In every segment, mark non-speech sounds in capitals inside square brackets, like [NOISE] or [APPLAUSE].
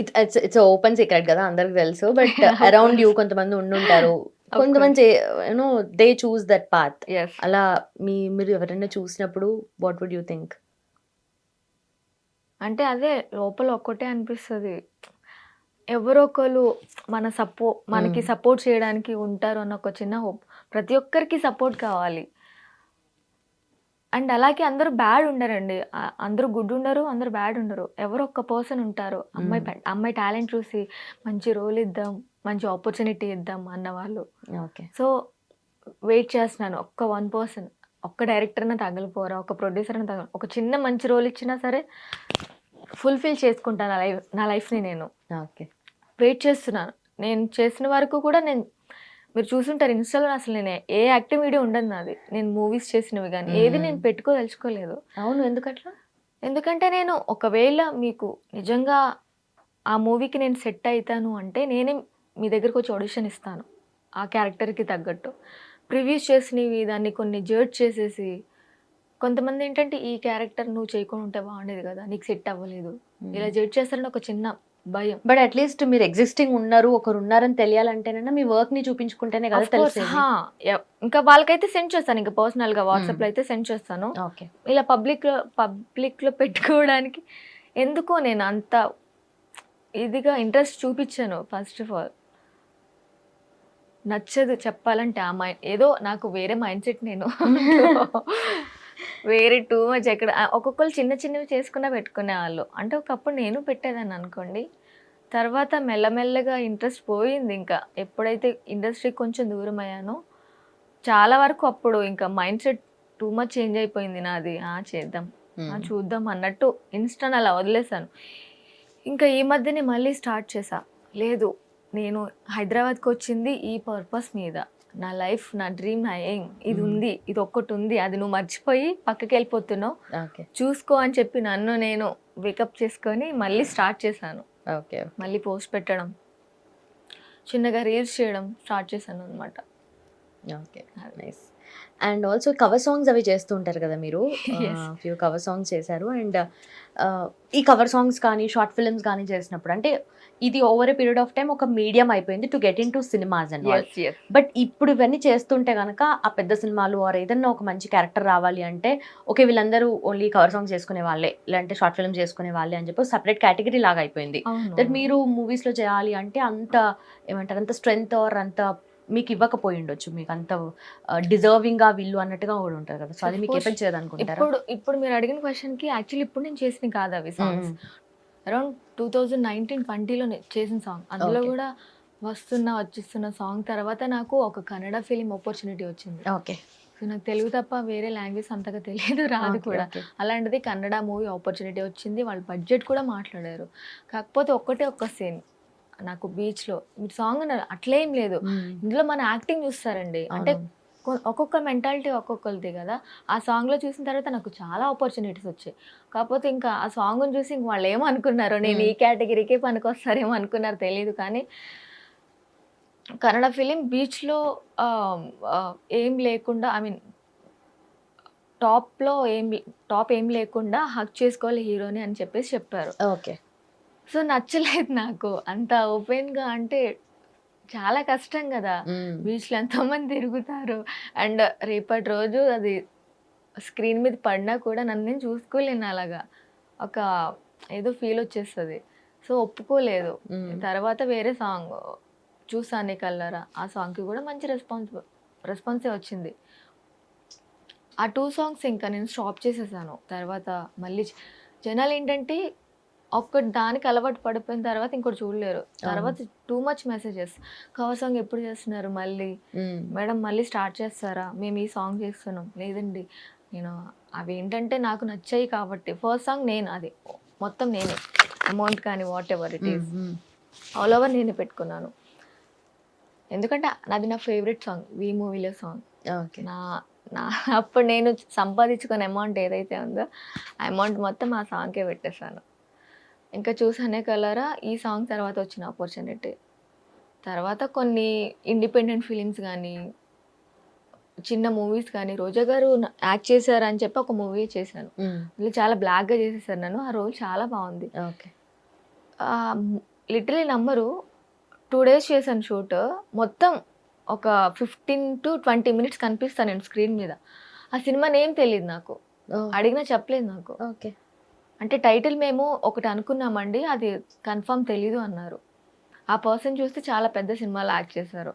It's it's it's open secret కదా అందరికి తెలుసు. బట్ అరౌండ్ యూ కొంతమంది ఉండుంటారు. కొంతమంది you know they choose that path అలా మీ మీరు ఎవరైనా చూసినప్పుడు వాట్ వుడ్ యూ థింక్ అంటే అదే లోపల ఒక్కటే అనిపిస్తుంది. ఎవరో ఒకరు మన సపో మనకి. సపోర్ట్ చేయడానికి ఉంటారు అన్న ఒక చిన్న హోప్. ప్రతి ఒక్కరికి సపోర్ట్ కావాలి. అండ్ అలాగే అందరూ బ్యాడ్ ఉండరండి. అందరూ గుడ్ ఉండరు అందరూ బ్యాడ్ ఉండరు. ఎవరో ఒక్క పర్సన్ ఉంటారు. అమ్మాయి అమ్మాయి టాలెంట్ చూసి మంచి రోల్ ఇద్దాం మంచి ఆపర్చునిటీ ఇద్దాం అన్న వాళ్ళు ఓకే. సో వెయిట్ చేస్తున్నాను. ఒక్క వన్ పర్సన్ ఒక్క డైరెక్టర్ అయినా తగలిపోరా ఒక ప్రొడ్యూసర్ అయినా తగల ఒక చిన్న మంచి రోల్ ఇచ్చినా సరే ఫుల్ఫిల్ చేసుకుంటాను నా లైఫ్ నా లైఫ్ని నేను. ఓకే. వెయిట్ చేస్తున్నాను. నేను చేసిన వరకు కూడా నేను మీరు చూసుంటారు ఇన్స్టాలో అసలు నేను ఏ యాక్టివ్ వీడియో ఉండదు నాది. నేను మూవీస్ చేసినవి కానీ ఏది. నేను పెట్టుకోదలుచుకోలేదు. అవును ఎందుకట్లా? ఎందుకంటే నేను ఒకవేళ మీకు నిజంగా ఆ మూవీకి నేను సెట్ అవుతాను అంటే నేనే మీ దగ్గరకు వచ్చి ఆడిషన్ ఇస్తాను. ఆ క్యారెక్టర్కి తగ్గట్టు. ప్రివ్యూస్ చేసినవి దాన్ని కొన్ని జడ్జ్ చేసేసి కొంతమంది ఏంటంటే ఈ క్యారెక్టర్ నువ్వు చేయకుండా ఉంటే బాగుండేది కదా నీకు సెట్ అవ్వలేదు. ఇలా జడ్జ్ చేస్తారని ఒక చిన్న భయం. బట్ అట్లీస్ట్ మీరు ఎగ్జిస్టింగ్ ఉన్నారు ఒకరు ఉన్నారని తెలియాలంటేనైనా మీ వర్క్ని చూపించుకుంటేనే కదా ఎ- ఇంకా వాళ్ళకైతే సెండ్ చేస్తాను ఇంకా పర్సనల్గా వాట్సాప్లో అయితే సెండ్ చేస్తాను. ఓకే ఇలా పబ్లిక్లో పబ్లిక్లో పెట్టుకోవడానికి ఎందుకో నేను అంత ఇదిగా ఇంట్రెస్ట్ చూపించాను ఫస్ట్ ఆఫ్ ఆల్ నచ్చదు చెప్పాలంటే ఆ మైండ్ ఏదో నాకు వేరే మైండ్ సెట్ నేను [LAUGHS] వేరే టూ మచ్ ఎక్కడ ఒక్కొక్కరు చిన్న చిన్నవి చేసుకున్నా పెట్టుకునే వాళ్ళు. అంటే ఒకప్పుడు నేను పెట్టేదాన్ని అనుకోండి. తర్వాత మెల్లమెల్లగా ఇంట్రెస్ట్ పోయింది ఇంకా. ఎప్పుడైతే ఇండస్ట్రీ కొంచెం దూరం అయ్యానో చాలా వరకు అప్పుడు ఇంకా mind set too much change అయిపోయింది నాది. ఆ చేద్దాం. ఆ, చూద్దాం అన్నట్టు ఇన్స్టాన్ అలా వదిలేసాను ఇంకా ఈ మధ్యనే మళ్ళీ స్టార్ట్ చేసా లేదు నేను హైదరాబాద్కి వచ్చింది ఈ పర్పస్ మీద. నా లైఫ్ నా డ్రీమ్ నా ఏం ఇది. ఉంది ఇది ఒక్కటి ఉంది అది నువ్వు మర్చిపోయి పక్కకి వెళ్ళిపోతున్నావు. ఓకే. చూసుకో అని చెప్పి నన్ను నేను వేకప్ చేసుకొని మళ్ళీ స్టార్ట్ చేశాను. ఓకే మళ్ళీ పోస్ట్ పెట్టడం చిన్నగా రీల్స్ చేయడం స్టార్ట్ చేశాను అనమాట okay nice and also cover songs అవి చేస్తూ ఉంటారు కదా మీరు. [LAUGHS] ఫ్యూ కవర్ సాంగ్స్ చేశారు. అండ్ ఈ కవర్ సాంగ్స్ కానీ షార్ట్ ఫిల్మ్స్ కానీ చేసినప్పుడు అంటే ఇది over a period of time ఒక మీడియం అయిపోయింది to get into cinemas and but ఇప్పుడు ఇవన్నీ చేస్తుంటే కనుక ఆ పెద్ద సినిమాలు ఆర్ ఏదన్నా ఒక మంచి క్యారెక్టర్ రావాలి అంటే ఓకే వీళ్ళందరూ ఓన్లీ కవర్ సాంగ్స్ చేసుకునే వాళ్ళే లేదంటే షార్ట్ ఫిల్మ్స్ చేసుకునే వాళ్ళే అని చెప్పి సపరేట్ కేటగిరీ లాగా అయిపోయింది. దట్ మీరు మూవీస్లో చేయాలి అంటే అంత ఏమంటారు అంత స్ట్రెంగ్త్ ఆర్ అంత మీకు ఇవ్వకపోయి ఉండొచ్చు మీకు అంత డిజర్వింగ్గా వీళ్ళు అన్నట్టుగా కూడా ఉంటారు కదా. సో అది మీకు. ఎఫెక్ట్ చేయదు అనుకుంటారా ఇప్పుడు ఇప్పుడు మీరు అడిగిన క్వశ్చన్కి యాక్చువల్లీ ఇప్పుడు నేను చేసిన కాదు అవి songs around two thousand nineteen ట్వంటీలో చేసిన సాంగ్ అందులో. కూడా వస్తున్న వచ్చిస్తున్న సాంగ్ తర్వాత నాకు ఒక కన్నడ ఫిలిం ఆపర్చునిటీ వచ్చింది. ఓకే సో నాకు తెలుగు తప్ప వేరే లాంగ్వేజ్ అంతగా తెలియదు రాదు కూడా. అలాంటిది కన్నడ మూవీ ఆపర్చునిటీ వచ్చింది. వాళ్ళ బడ్జెట్ కూడా మాట్లాడారు. కాకపోతే ఒక్కటే ఒక్క సీన్ నాకు బీచ్లో మీరు సాంగ్ అట్లేం లేదు. ఇందులో మన యాక్టింగ్ చూస్తారండి. అంటే ఒక్కొక్క మెంటాలిటీ ఒక్కొక్కరిది కదా. ఆ సాంగ్లో చూసిన తర్వాత నాకు చాలా ఆపర్చునిటీస్ వచ్చాయి. కాకపోతే ఇంకా ఆ సాంగ్ని చూసి ఇంక వాళ్ళు ఏమనుకున్నారో నేను ఈ కేటగిరీకే పనికొస్తారేమో అనుకున్నారు తెలియదు కానీ కన్నడ ఫిలిం బీచ్లో ఏం లేకుండా ఐ మీన్ టాప్లో ఏం టాప్ ఏం లేకుండా హక్ చేసుకోవాలి హీరోని అని చెప్పేసి చెప్పారు. ఓకే. సో నచ్చలేదు నాకు. అంత ఓపెన్గా అంటే చాలా కష్టం కదా. బీచ్లో ఎంతోమంది తిరుగుతారు. అండ్ రేపటి రోజు అది స్క్రీన్ మీద పడినా కూడా నన్ను నేను చూసుకోలేను అలాగా. ఒక ఏదో ఫీల్ వచ్చేస్తుంది. సో ఒప్పుకోలేదు. తర్వాత వేరే సాంగ్ చూసానే కల్లరా ఆ సాంగ్కి కూడా మంచి రెస్పాన్స్ రెస్పాన్సే వచ్చింది. ఆ టూ సాంగ్స్ ఇంకా నేను స్టాప్ చేసేసాను. తర్వాత మళ్ళీ జనాలు ఏంటంటే ఒక్కటి దానికి అలవాటు పడిపోయిన తర్వాత ఇంకోటి చూడలేరు. తర్వాత too much messages cover song ఎప్పుడు చేస్తున్నారు మళ్ళీ? మేడం మళ్ళీ స్టార్ట్ చేస్తారా? మేము ఈ సాంగ్ చేస్తున్నాం. లేదండి. నేను అవి ఏంటంటే నాకు నచ్చాయి కాబట్టి. ఫస్ట్ సాంగ్ నేను అది మొత్తం నేనే. అమౌంట్ కానీ whatever it is all over నేనే పెట్టుకున్నాను. ఎందుకంటే నాది నా ఫేవరెట్ సాంగ్ వీ మూవీలో సాంగ్ ఓకే. నా నా అప్పుడు నేను సంపాదించుకున్న అమౌంట్ ఏదైతే ఉందో ఆ అమౌంట్ మొత్తం ఆ సాంగ్కే పెట్టేశాను. ఇంకా చూసానే కలరా ఈ సాంగ్ తర్వాత వచ్చిన ఆపర్చునిటీ తర్వాత కొన్ని ఇండిపెండెంట్ ఫిలిమ్స్ కానీ చిన్న మూవీస్ కానీ రోజా గారు యాక్ట్ చేశారు అని చెప్పి ఒక మూవీ చేశాను. అందులో చాలా బ్లాక్గా చేసేసారు నన్ను ఆ రోల్ చాలా బాగుంది. ఓకే. లిటరలీ నమ్మరు టూ డేస్ చేశాను షూట్ మొత్తం ఒక ఫిఫ్టీన్ టు ట్వంటీ మినిట్స్ కనిపిస్తాను నేను స్క్రీన్ మీద. ఆ సినిమా నేమ్ తెలియదు నాకు. అడిగినా చెప్పలేదు నాకు. ఓకే. అంటే టైటిల్ మేము ఒకటి అనుకున్నామండి అది కన్ఫర్మ్ తెలీదు అన్నారు. ఆ పర్సన్ చూస్తే చాలా పెద్ద సినిమాలో యాక్ట్ చేశారు.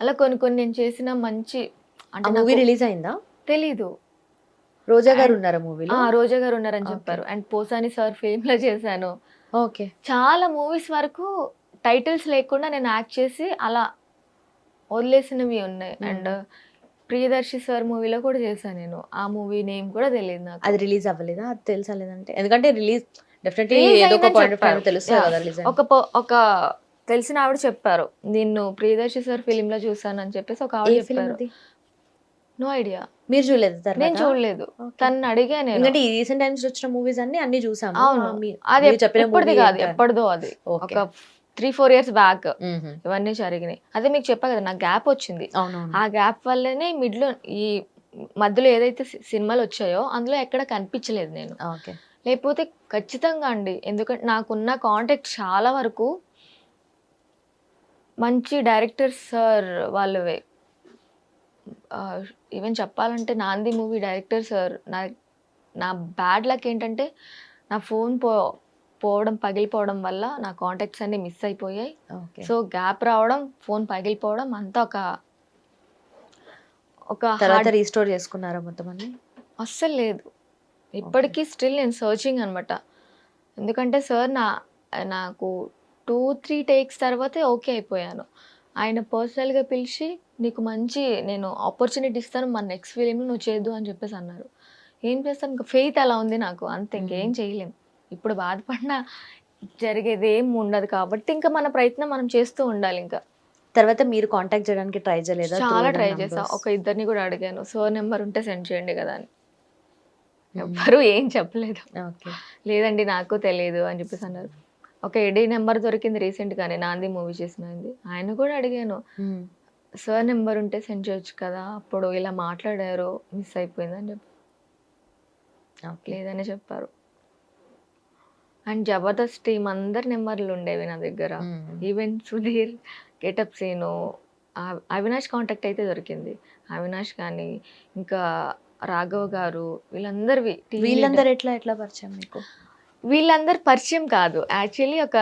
అలా కొన్ని కొన్ని నేను చేసిన మంచి అంటే మూవీ రిలీజ్ అయిందా? తెలీదు. రోజా గారు ఉన్నారా మూవీలో? రోజా గారు ఉన్నారని. చెప్పారు. అండ్ పోసాని సార్ ఫేమ్లో చేశాను. ఓకే. చాలా మూవీస్ వరకు టైటిల్స్ లేకుండా నేను యాక్ట్ చేసి అలా వదిలేసినవి ఉన్నాయి. అండ్ ప్రియదర్శి సార్ మూవీలో కూడా చేశాను నేను. ఆ మూవీ నేమ్ కూడా తెలియదు నాకు. అది రిలీజ్ అవ్వలేదా? అది తెలుసా లేదంటే. ఎందుకంటే రిలీజ్ డెఫినెట్లీ ఏదో ఒక అయిందని పాయింట్ ఆఫ్ టైం చెప్పారు. తెలుస్తుంది Yeah. కదా రిలీజ్ ఒక ప- ఒక తెలిసిన ఆవిడ చెప్పారు. నిన్ను ప్రియదర్శి సార్ ఫిలిం లో చూసాను అని చెప్పేసి ఒక ఆవిడ చెప్పారు. నో ఐడియా మీరు చూడలేదు నేను చూడలేదు. తను అడిగా నేను. ఎందుకంటే ఈ రీసెంట్ టైమ్స్ వచ్చిన మూవీస్ అన్ని అన్ని చూసాము. అవును. అది ఎప్పటిది కాదు. ఎప్పటిదో అది. ఒక త్రీ ఫోర్ ఇయర్స్ బ్యాక్. ఇవన్నీ జరిగినాయి. అదే మీకు చెప్పా కదా నాకు గ్యాప్ వచ్చింది. ఆ గ్యాప్ వల్లనే మిడ్లో ఈ మధ్యలో ఏదైతే సినిమాలు వచ్చాయో అందులో ఎక్కడ కనిపించలేదు నేను. ఓకే. లేకపోతే ఖచ్చితంగా అండి ఎందుకంటే నాకున్న కాంటాక్ట్ చాలా వరకు మంచి డైరెక్టర్స్ సార్ వాళ్ళవే. ఈవెన్ చెప్పాలంటే నాంది మూవీ డైరెక్టర్ సార్ నా నా బ్యాడ్ లక్ ఏంటంటే నా ఫోన్ పో పోవడం పగిలిపోవడం వల్ల నా కాంటాక్ట్స్ అన్ని మిస్ అయిపోయాయి. ఓకే సో గ్యాప్ రావడం ఫోన్ పగిలిపోవడం అంతా ఒక ఒక తర్వాత రీస్టోర్ చేసుకున్నారా మొత్తం అన్ని? అస్సలు లేదు. ఇప్పటికీ స్టిల్ నేను సర్చింగ్ అనమాట ఎందుకంటే సార్ నా నాకు టూ త్రీ టేక్స్ తర్వాతే ఓకే అయిపోయాను. ఆయన పర్సనల్గా పిలిచి నీకు మంచి నేను ఆపర్చునిటీ ఇస్తాను మన నెక్స్ట్ ఫిలింలో నువ్వు చేయొద్దు అని చెప్పేసి అన్నారు. ఏం చేస్తాను? ఇంకా ఫెయిత్ అలా ఉంది నాకు. అంతే ఇంకేం చేయలేం. ఇప్పుడు బాధపడినా జరిగేది ఏం ఉండదు కాబట్టి ఇంకా మన ప్రయత్నం మనం చేస్తూ ఉండాలి ఇంకా. తర్వాత మీరు కాంటాక్ట్ చేయడానికి ట్రై చేయలేదా? చాలా ట్రై చేసా? ఒక ఇద్దరిని కూడా అడిగాను. సో నెంబర్ ఉంటే సెండ్ చేయండి కదా అని. ఎవ్వరు ఏం చెప్పలేదు. లేదండి నాకు తెలియదు అని చెప్పేసి అన్నారు. ఒక ఎడీ నెంబర్ దొరికింది రీసెంట్ గానే నాంది మూవీ చేసినది. ఆయన కూడా అడిగాను. సార్ నెంబర్ ఉంటే సెండ్ చేయొచ్చు కదా అప్పుడు ఇలా మాట్లాడారు మిస్ అయిపోయిందని చెప్పి లేదని చెప్పారు. అండ్ జబర్దస్త్ టీం అందరి నెంబర్లు ఉండేవి నా దగ్గర. Even Sudheer getup Seenu Avinash contact అయితే దొరికింది అవినాష్ కానీ ఇంకా రాఘవ్ గారు వీళ్ళందరివి. వీళ్ళందరూ ఎట్లా ఎట్లా పరిచయం మీకు వీళ్ళందరు పరిచయం కాదు యాక్చువల్లీ ఒక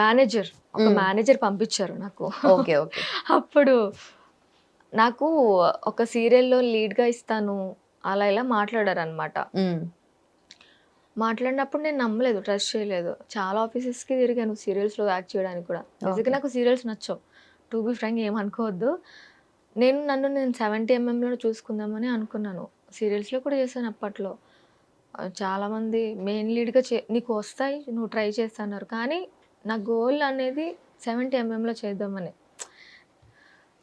మేనేజర్ ఒక. మేనేజర్ పంపించారు నాకు ఓకే ఓకే [LAUGHS] అప్పుడు నాకు ఒక సీరియల్లో లీడ్గా ఇస్తాను అలా ఇలా మాట్లాడారు అనమాట. మాట్లాడినప్పుడు నేను నమ్మలేదు ట్రస్ట్ చేయలేదు. చాలా ఆఫీసెస్కి తిరిగాను సీరియల్స్లో యాక్ట్ చేయడానికి కూడా. నిజంగా. నాకు సీరియల్స్ నచ్చవు. టు బి ఫ్రాంక్ ఏమనుకోవద్దు నేను నన్ను నేను సెవెంటీ ఎంఎంలో చూసుకుందామని అనుకున్నాను. సీరియల్స్లో కూడా చేశాను అప్పట్లో. చాలామంది మెయిన్ లీడ్గా చే నీకు వస్తాయి నువ్వు ట్రై చేస్తున్నారు. కానీ నా గోల్ అనేది సెవెంటీ ఎంఎంలో చేద్దామని.